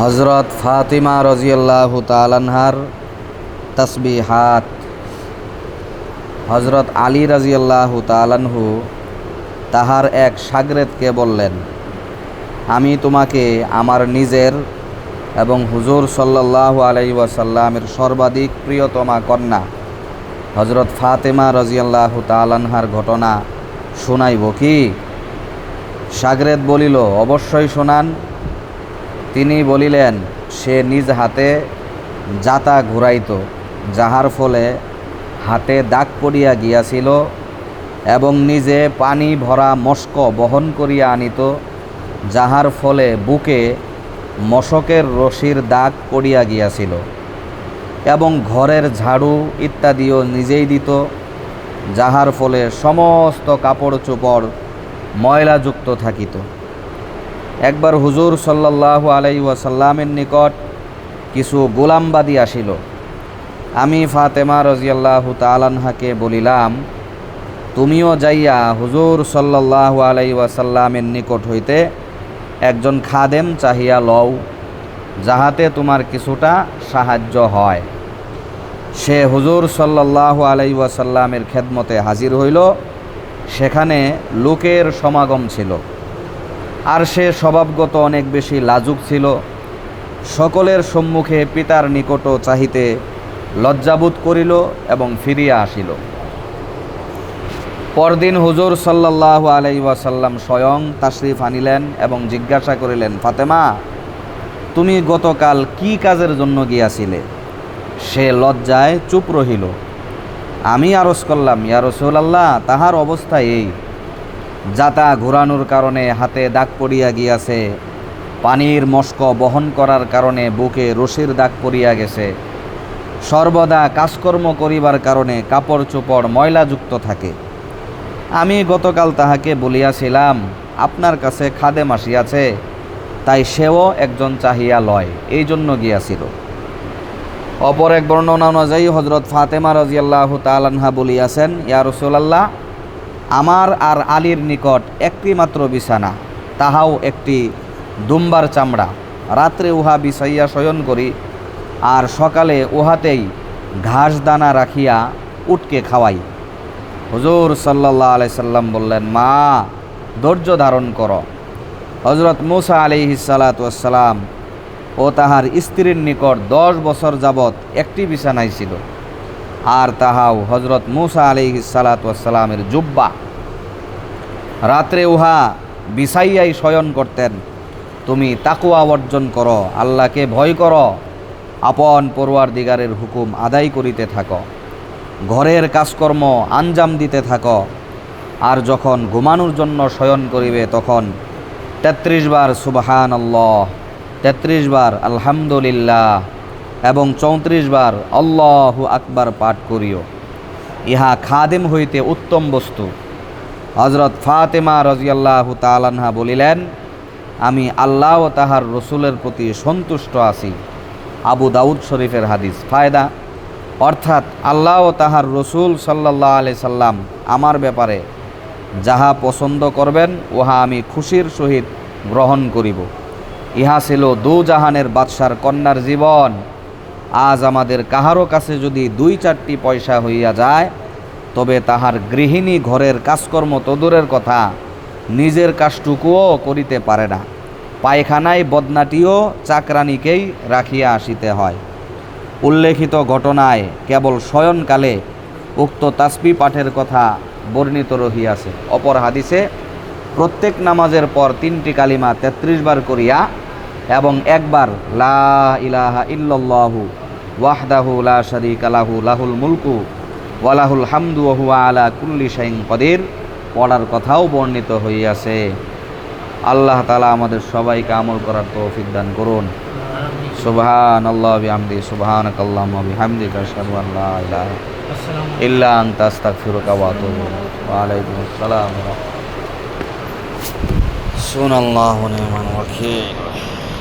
হজরত ফাতিমা রজিয়াল্লাহ তালানহার তসবিহাত। হজরত আলী রাজিয়াল্লাহ তালানহু তাহার এক সাগরেদকে বললেন, আমি তোমাকে আমার নিজের এবং হুজুর সাল্লাহ আলাই ওয়াসাল্লামের সর্বাধিক প্রিয়তমা কন্যা। হজরত ফাতেমা রাজিয়াল্লাহ তালানহার ঘটনা শোনাইব কি? সাগরেদ বলিল, অবশ্যই শোনান। তিনি বলিলেন, সে নিজ হাতে জাতা ঘুরাইত, যাহার ফলে হাতে দাগ পড়িয়া গিয়াছিল এবং নিজে পানি ভরা মস্ক বহন করিয়া আনিত, যাহার ফলে বুকে মশকের রশির দাগ পড়িয়া গিয়াছিল এবং ঘরের ঝাড়ু ইত্যাদিও নিজেই দিত, যাহার ফলে সমস্ত কাপড় চোপড় ময়লাযুক্ত থাকিত। একবার হুজুর সাল্লাহ আলাই ওয়াসাল্লামের নিকট কিছু গোলামবাদী আসিল। আমি ফাতেমা রজিয়াল্লাহ তালানহাকে বলিলাম, তুমিও যাইয়া হুজুর সাল্লাহ আলাই ওয়াসাল্লামের নিকট হইতে একজন খাদেম চাহিয়া লও, যাহাতে তোমার কিছুটা সাহায্য হয়। সে হুজুর সাল্লাহ আলাই ওয়াসাল্লামের খেদমতে হাজির হইল। সেখানে লোকের সমাগম ছিল। আর সে স্বভাবগত অনেক বেশি লাজুক ছিল। সকলের সম্মুখে পিতার নিকট চাহিতে লজ্জাবোধ করিল এবং ফিরিয়া আসিল। পরদিন হুজুর সাল্লাহ আলাই ওয়াসাল্লাম স্বয়ং তাশরিফ আনিলেন এবং জিজ্ঞাসা করিলেন, ফাতেমা, তুমি গতকাল কি কাজের জন্য গিয়াছিলে? সে লজ্জায় চুপ রহিল। আমি আরজ করলাম, ইয়া তাহার অবস্থা এই। যাতা ঘোরানোর কারণে হাতে দাগ পড়িয়া গিয়াছে, পানির মস্ক বহন করার কারণে বুকে রশির দাগ পড়িয়া গেছে। সর্বদা কাজকর্ম করিবার কারণে কাপড় চোপড় ময়লাযুক্ত থাকে। আমি গতকাল তাহাকে বলিয়াছিলাম, আপনার কাছে খাদেম আসিয়াছে, তাই সেও একজন চাহিয়া লয়। এই জন্য গিয়াছিল। অপর এক বর্ণনা অনুযায়ী হজরত ফাতেমা রাজিয়াল্লাহ তালানহা বলিয়াছেন, ইয়া রসুলাল্লাহ, আমার আর আলীর নিকট একটি মাত্র বিছানা, তাহাও একটি দুম্বার চামড়া। রাত্রে উহা বিছাইয়া শয়ন করি, আর সকালে উহাতেই ঘাস দানা রাখিয়া উটকে খাওয়াই। হুজুর সাল্লাহ আলাই সাল্লাম বললেন, মা, ধৈর্য ধারণ করো। হজরত মুসা আলি সালাতাম ও তাহার স্ত্রীর নিকট দশ বছর যাবৎ একটি বিছানায় ছিল। আর তাহাও হজরত মুসা আলি সালাতামের জুব্বা। রাত্রে উহা বিছাইয়াই শয়ন করতেন। তুমি তাকুয়া অর্জন করো, আল্লাহকে ভয় করো, আপন পড়ুয়ার দিগারের হুকুম আদায় করিতে থাকো, ঘরের কাজকর্ম আঞ্জাম দিতে থাকো, আর যখন ঘুমানোর জন্য শয়ন করিবে তখন তেত্রিশ বার সুবাহান আল্লাহ তেত্রিশ বার আলহামদুলিল্লাহ এবং চৌত্রিশ বার আল্লাহু আকবার পাঠ করিও। ইহা খাদেম হইতে উত্তম বস্তু। হজরত ফাতেমা রাজিয়াল্লাহু তালানহা বলিলেন, আমি আল্লাহ ও তাহার রসুলের প্রতি সন্তুষ্ট আছি। আবু দাউদ শরীফের হাদিস। ফায়দা? অর্থাৎ আল্লাহ ও তাহার রসুল সাল্লাহ আলি সাল্লাম আমার ব্যাপারে যাহা পছন্দ করবেন, উহা আমি খুশির সহিত গ্রহণ করিব। ইহা ছিল দু জাহানের বাদশার কন্যার জীবন। আজ আমাদের কাহারও কাছে যদি দুই চারটি পয়সা হইয়া যায়, তবে তাহার গৃহিণী ঘরের কাজকর্ম তদুরের কথা, নিজের কাজটুকুও করিতে পারে না। পায়খানায় বদনাটিও চাকরানিকেই রাখিয়া আসিতে হয়। উল্লেখিত ঘটনায় কেবল শয়নকালে উক্ত তাসবি পাঠের কথা বর্ণিত রহিয়াছে। অপর হাদিসে, প্রত্যেক নামাজের পর তিনটি কালিমা তেত্রিশ বার করিয়া এবং একবার লা ইলাহা ইল্লাল্লাহু ওয়াহদাহু লা শারীকা লাহু লাহুল মুলকু ওয়ালাহুল হামদু ওহুয়া আলা কুল্লি শাইন কদির। পড়ার কথাও বর্ণিত হইয়াছে। আল্লাহ তালা আমাদের সবাইকে আমল করার তৌফিক দান করুন। সুবহান আল্লাহ বিহামদি সুবহান আল্লাহ বিহামদিকা আশহাদু আন লা ইলাহা ইল্লা আনতা আস্তাগফিরুকা ওয়া আতুবু ইলাইক। ওয়া আলাইকুম আসসালাম সুনাল্লাহু নি'মান ওয়াকিল।